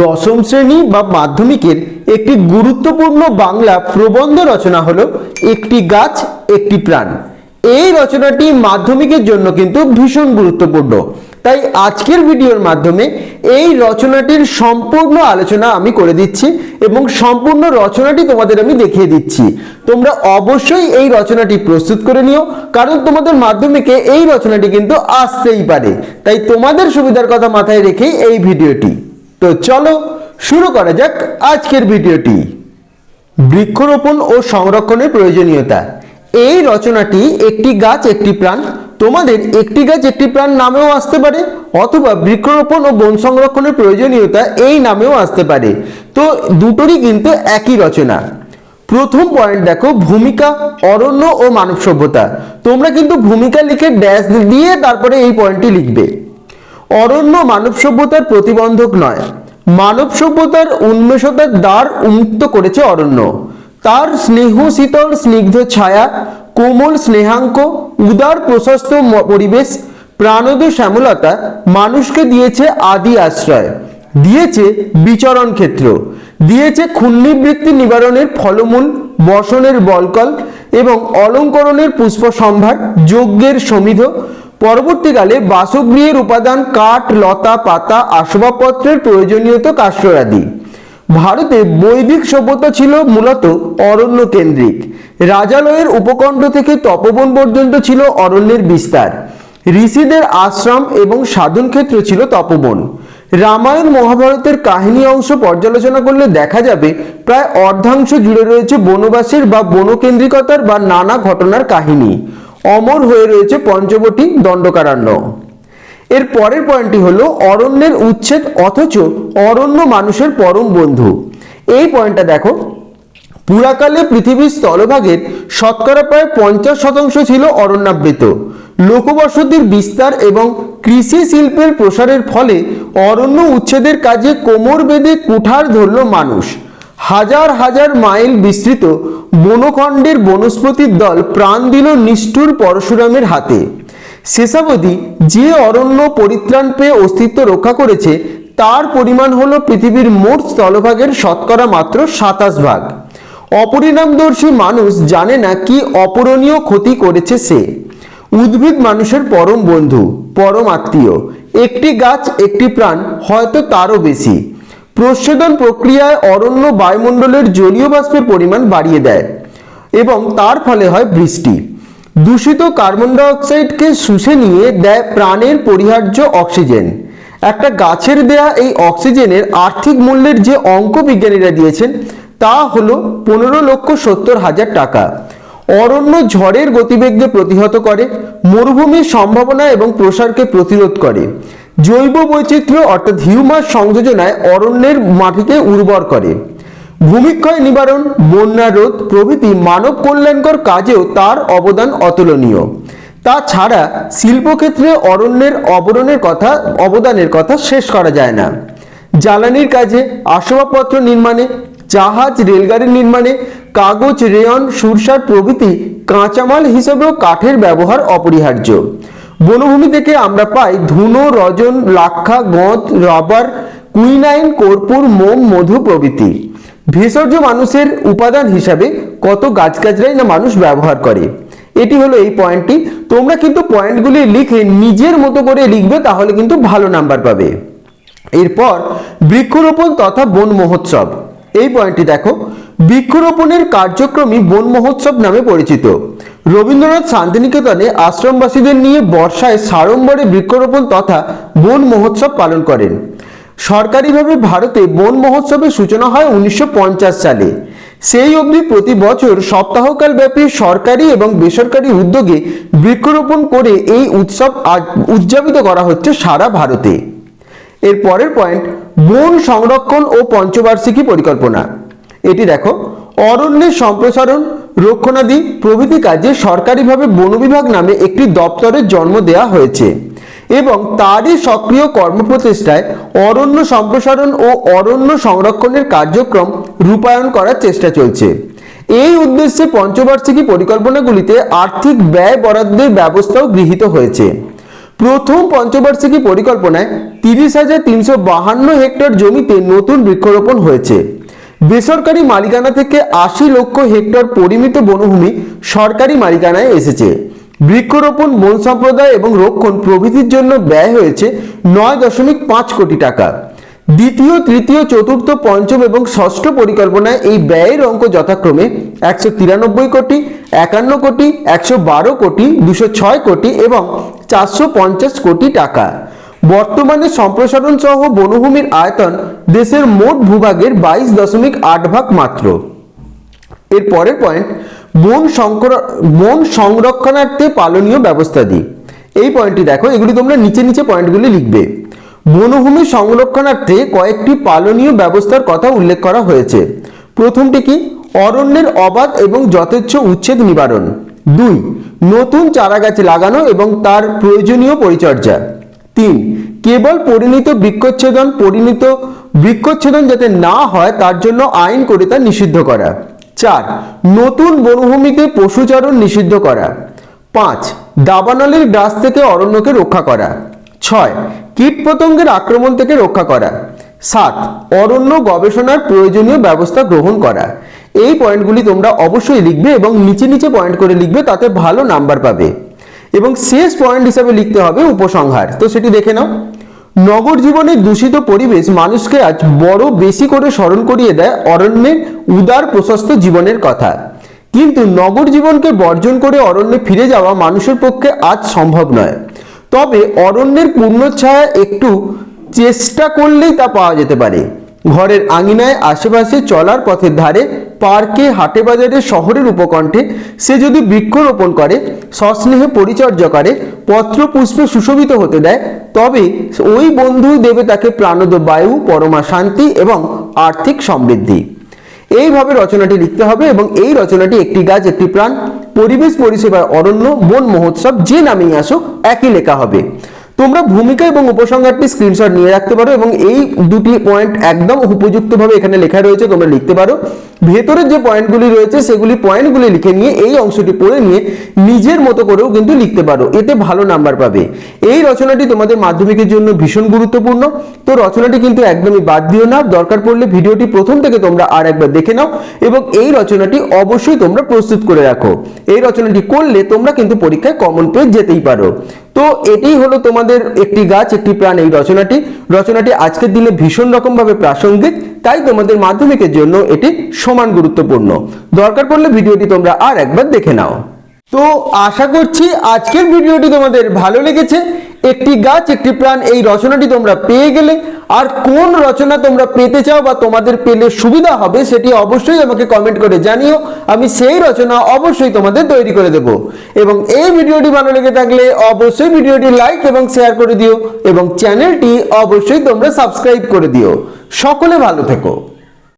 দশম শ্রেণি বা মাধ্যমিকের একটি গুরুত্বপূর্ণ বাংলা প্রবন্ধ রচনা হলো একটি গাছ, একটি প্রাণ। এই রচনাটি মাধ্যমিকের জন্য কিন্তু ভীষণ গুরুত্বপূর্ণ। তাই আজকের ভিডিওর মাধ্যমে এই রচনাটির সম্পূর্ণ আলোচনা আমি করে দিচ্ছি এবং সম্পূর্ণ রচনাটি তোমাদের আমি দেখিয়ে দিচ্ছি। তোমরা অবশ্যই এই রচনাটি প্রস্তুত করে নিও, কারণ তোমাদের মাধ্যমিকে এই রচনাটি কিন্তু আসতেই পারে। তাই তোমাদের সুবিধার কথা মাথায় রেখেই এই ভিডিওটি। তো চলো শুরু করা যাক আজকের ভিডিওটি। বৃক্ষরোপণ ও সংরক্ষণের প্রয়োজনীয়তা। এই রচনাটি একটি গাছ, একটি প্রাণ। তোমাদের একটি গাছ, একটি প্রাণ নামেও আসতে পারে, অথবা বৃক্ষরোপণ ও বন সংরক্ষণের প্রয়োজনীয়তা এই নামেও আসতে পারে। তো দুটোরই কিন্তু একই রচনা। প্রথম পয়েন্ট দেখো, ভূমিকা, অরণ্য ও মানব সভ্যতা। তোমরা কিন্তু ভূমিকা লিখে ড্যাশ দিয়ে তারপরে এই পয়েন্টটি লিখবে। অরণ্য মানব সভ্যতার প্রতিবন্ধক নয়। মানব সভ্যতার উন্মেষতার দ্বার উন্মুক্ত করেছে অরণ্য। তার স্নেহ, শীতল, স্নিগ্ধ ছায়া, কোমল স্নেহাঙ্ক, উদার প্রশস্ত পরিবেশ, প্রাণদ শ্যামলতা মানুষকে দিয়েছে আদি আশ্রয়। দিয়েছে বিচরণ ক্ষেত্র। দিয়েছে ক্ষুণ্ণিবৃত্তি নিবারণের ফলমূল, বসনের বলকল এবং অলঙ্করণের পুষ্প সম্ভার যজ্ঞের সমিধ পরবর্তীকালে বাসগৃহের উপাদান কাঠ, লতা, পাতা, আসবাবপত্রের প্রয়োজনীয়তা কাষ্ঠরাদি ভারতে বৈদিক সভ্যতা ছিল মূলত অরণ্য কেন্দ্রিক রাজালয়ের উপকণ্ঠ থেকে তপবন পর্যন্ত ছিল অরণ্যের বিস্তার। ঋষিদের আশ্রম এবং সাধন ক্ষেত্র ছিল তপবন। রামায়ণ মহাভারতের কাহিনী অংশ পর্যালোচনা করলে দেখা যাবে, প্রায় অর্ধাংশ জুড়ে রয়েছে বনবাসের বা বনকেন্দ্রিকতার বা নানা ঘটনার কাহিনী। অমর হয়ে রয়েছে পঞ্চবটি দণ্ডকারণ্য এর পরের পয়েন্টটি হলো অরণ্যের উচ্ছেদ অথচ অরণ্য মানুষের পরম বন্ধু। এই পয়েন্টটা দেখো। পুরাকালে পৃথিবীর স্থলভাগের শতকরা প্রায় পঞ্চাশ শতাংশ ছিল অরণ্যাবৃত। লোকবসতির বিস্তার এবং কৃষি শিল্পের প্রসারের ফলে অরণ্য উচ্ছেদের কাজে কোমর বেঁধে কুঠার ধরল মানুষ। হাজার হাজার মাইল বিস্তৃত বনখণ্ডের বনস্পতির দল প্রাণ দিল নিষ্ঠুর পরশুরামের হাতে। শেষাবধি যে অরণ্য পরিত্রাণ পেয়ে অস্তিত্ব রক্ষা করেছে, তার পরিমাণ হল পৃথিবীর মোট স্থলভাগের শতকরা মাত্র সাতাশ ভাগ। অপরিণামদর্শী মানুষ জানে না কি অপূরণীয় ক্ষতি করেছে সে। উদ্ভিদ মানুষের পরম বন্ধু, পরম আত্মীয়। একটি গাছ, একটি প্রাণ, হয়তো তারও বেশি। প্রচ্ছেদন প্রক্রিয়ায় অরণ্য বায়ুমণ্ডলের জলীয় বাষ্পের পরিমাণ বাড়িয়ে দেয় এবং তার ফলে হয় বৃষ্টি। দূষিত কার্বন ডাইঅক্সাইডকে শুষে নিয়ে দেয় প্রাণের পরিহার্য অক্সিজেন। একটা গাছের দেয়া এই অক্সিজেনের আর্থিক মূল্যের যে অঙ্ক বিজ্ঞানীরা দিয়েছেন, তা হলো পনেরো লক্ষ সত্তর হাজার টাকা। অরণ্য ঝড়ের গতিবেগকে প্রতিহত করে, মরুভূমির সম্ভাবনা এবং প্রসারকে প্রতিরোধ করে। জৈব বৈচিত্র্য অর্থাৎ হিউমাস সংযোজনায় অরণ্যের মাটিকে উর্বর করে। ভূমিক্ষয় নিবারণ, বন্যা রোধ প্রভৃতি মানব কল্যাণকর কাজেও তার অবদান অতুলনীয়। তাছাড়া শিল্পক্ষেত্রে অরণ্যের অবরণের কথা, অবদানের কথা শেষ করা যায় না। জ্বালানির কাজে, আসবাবপত্র নির্মাণে, জাহাজ, রেলগাড়ি নির্মাণে, কাগজ, রেয়ন, সুরসার প্রভৃতি কাঁচামাল হিসেবেও কাঠের ব্যবহার অপরিহার্য। বনভূমি থেকে আমরা পাই ধুনো, রজন, লাক্ষা, গঁদ, রাবার, কুইনাইন, কর্পূর, মোম, মধু প্রভৃতি। ভেষজ মানুষের উপাদান হিসাবে কত গাছগাছরাই না মানুষ ব্যবহার করে। এটি হলো এই পয়েন্টটি। তোমরা কিন্তু পয়েন্টগুলি লিখে নিজের মতো করে লিখবে, তাহলে কিন্তু ভালো নাম্বার পাবে। এরপর বৃক্ষরোপণ তথা বন মহোৎসব। এই পয়েন্টটি দেখো। বৃক্ষরোপণের কার্যক্রমই বন মহোৎসব নামে পরিচিত। রবীন্দ্রনাথ শান্তিনিকেতনে আশ্রমবাসীদের নিয়ে বর্ষায় সাড়ম্বরে বৃক্ষরোপণ তথা বন মহোৎসব পালন করেন। সরকারিভাবে ভারতে বন মহোৎসবের সূচনা হয় উনিশশো পঞ্চাশ সালে। সেই অবধি প্রতি বছর সপ্তাহকাল ব্যাপী সরকারি এবং বেসরকারি উদ্যোগে বৃক্ষরোপণ করে এই উৎসব উদযাপিত করা হচ্ছে সারা ভারতে। এর পরের পয়েন্ট, বন সংরক্ষণ ও পঞ্চবার্ষিকী পরিকল্পনা। এটি দেখো, অরণ্যের সম্প্রসারণ রক্ষণাদি প্রভৃতি কাজে সরকারিভাবে বন বিভাগ নামে একটি দপ্তরের জন্ম দেওয়া হয়েছে এবং তারই সক্রিয় কর্মপ্রচেষ্টায় অরণ্য সম্প্রসারণ ও অরণ্য সংরক্ষণের কার্যক্রম রূপায়ণ করার চেষ্টা চলছে। এই উদ্দেশ্যে পঞ্চবার্ষিকী পরিকল্পনাগুলিতে আর্থিক ব্যয় বরাদ্দের ব্যবস্থাও গৃহীত হয়েছে। প্রথম পঞ্চবার্ষিকী পরিকল্পনায় তিরিশ হাজার তিনশো বাহান্ন হেক্টর জমিতে নতুন বৃক্ষরোপণ হয়েছে। বেসরকারি মালিকানা থেকে আশি লক্ষ হেক্টর পরিমিত বনভূমি সরকারি মালিকানায় এসেছে। বৃক্ষরোপণ, বন সম্প্রদায় এবং রক্ষণ প্রভৃতির জন্য ব্যয় হয়েছে নয় দশমিক পাঁচ কোটি টাকা। দ্বিতীয়, তৃতীয়, চতুর্থ, পঞ্চম এবং ষষ্ঠ পরিকল্পনায় এই ব্যয়ের অঙ্ক যথাক্রমে একশো তিরানব্বই কোটি, একান্ন কোটি, একশো বারো কোটি, দুশো ছয় কোটি এবং চারশো পঞ্চাশ কোটি টাকা। বর্তমানে সম্প্রসারণ সহ বনভূমির আয়তন দেশের মোট ভূভাগের বাইশ দশমিক আট ভাগ মাত্র। এর পরের পয়েন্ট বন বন সংরক্ষণার্থে পালনীয় ব্যবস্থা দিই এই পয়েন্টটি দেখো, এগুলি তোমরা নিচে নিচে পয়েন্টগুলি লিখবে। বনভূমি সংরক্ষণার্থে কয়েকটি পালনীয় ব্যবস্থার কথা উল্লেখ করা হয়েছে। প্রথমটি কি? অরণ্যের অবাধ এবং যথেচ্ছ উচ্ছেদ নিবারণ। দুই, নতুন চারাগাছ লাগানো এবং তার প্রয়োজনীয় পরিচর্যা। তিন, কেবল পরিণত বৃক্ষচ্ছেদন পরিণত বৃক্ষচ্ছেদন যাতে না হয়, তার জন্য আইন করে তা নিষিদ্ধ করা। চার, নতুন বনভূমিতে পশুচারণ নিষিদ্ধ করা। পাঁচ, দাবানলের গ্রাস থেকে অরণ্যকে রক্ষা করা। ছয়, কীটপতঙ্গের আক্রমণ থেকে রক্ষা করা। সাত, অরণ্য গবেষণার প্রয়োজনীয় ব্যবস্থা গ্রহণ করা। এই পয়েন্টগুলি তোমরা অবশ্যই লিখবে এবং নিচে নিচে পয়েন্ট করে লিখবে, তাতে ভালো নাম্বার পাবে। এবং শেষ পয়েন্ট হিসাবে লিখতে হবে উপসংহার। তো সেটি দেখে নাও। নগর জীবনের দূষিত পরিবেশ মানুষকে আজ বড় বেশি করে স্মরণ করিয়ে দেয় অরণ্যের উদার প্রশস্ত জীবনের কথা। কিন্তু নগর জীবনকে বর্জন করে অরণ্যে ফিরে যাওয়া মানুষের পক্ষে আজ সম্ভব নয়। তবে অরণ্যের পূর্ণচ্ছায়া একটু চেষ্টা করলেই তা পাওয়া যেতে পারে। ঘরের আঙিনায় আশেপাশে চলার পথের ধারে পার্কে হাটে বাজারে শহরের উপকণ্ঠে সে যদি বৃক্ষরোপণ করে, সস্নেহে পরিচর্যা করে পত্র পুষ্পে সুশোভিত হতে দেয়, তবে ওই বন্ধুই দেবে তাকে প্রাণদ বায়ু, পরমা শান্তি এবং আর্থিক সমৃদ্ধি। এইভাবে রচনাটি লিখতে হবে এবং এই রচনাটি একটি গাছ, একটি প্রাণ, পরিবেশ পরিষেবার অরণ্য, বন মহোৎসব যে নামেই আসুক, একই লেখা হবে। তোমরা ভূমিকা এবং উপসংহারটি স্ক্রিনশট নিয়ে রাখতে পারো এবং এই দুটি পয়েন্ট একদম উপযুক্তভাবে এখানে লেখা রয়েছে, তোমরা লিখতে পারো। ভেতরের যে পয়েন্টগুলি রয়েছে, সেগুলি পয়েন্টগুলি লিখে নিয়ে এই অংশটি পড়ে নিয়ে নিজের মতো করেও কিন্তু লিখতে পারো। এতে ভালো নাম্বার পাবে। এই রচনাটি তোমাদের মাধ্যমিকের জন্য ভীষণ গুরুত্বপূর্ণ। তো রচনাটি কিন্তু একদমই বাদ দিও না। দরকার পড়লে ভিডিওটি প্রথম থেকে তোমরা আর একবার দেখে নাও এবং এই রচনাটি অবশ্যই তোমরা প্রস্তুত করে রাখো। এই রচনাটি করলে তোমরা কিন্তু পরীক্ষায় কমন পেয়ে যেতেই পারো। তো এটাই হলো তোমাদের একটি গাছ, একটি প্রাণ এই রচনাটি। রচনাটি আজকের দিনে ভীষণ রকমভাবে প্রাসঙ্গিক, তাই তোমাদের মাধ্যমিকের জন্য এটি সমান গুরুত্বপূর্ণ। দরকার পড়লে ভিডিওটি তোমরা আর একবার দেখে নাও। তো আশা করছি আজকের ভিডিওটি তোমাদের ভালো লেগেছে। একটি গাছ, একটি প্রাণ, এই রচনাটি তোমরা পেয়ে গেলে। আর কোন রচনা তোমরা পেতে চাও বা তোমাদের পেলে সুবিধা হবে সেটি অবশ্যই আমাকে কমেন্ট করে জানিও। আমি সেই রচনা অবশ্যই তোমাদের তৈরি করে দেব। এবং এই ভিডিওটি ভালো লেগে থাকলে অবশ্যই ভিডিওটি লাইক এবং শেয়ার করে দিও এবং চ্যানেলটি অবশ্যই তোমরা সাবস্ক্রাইব করে দিও। সকলে ভালো থেকো।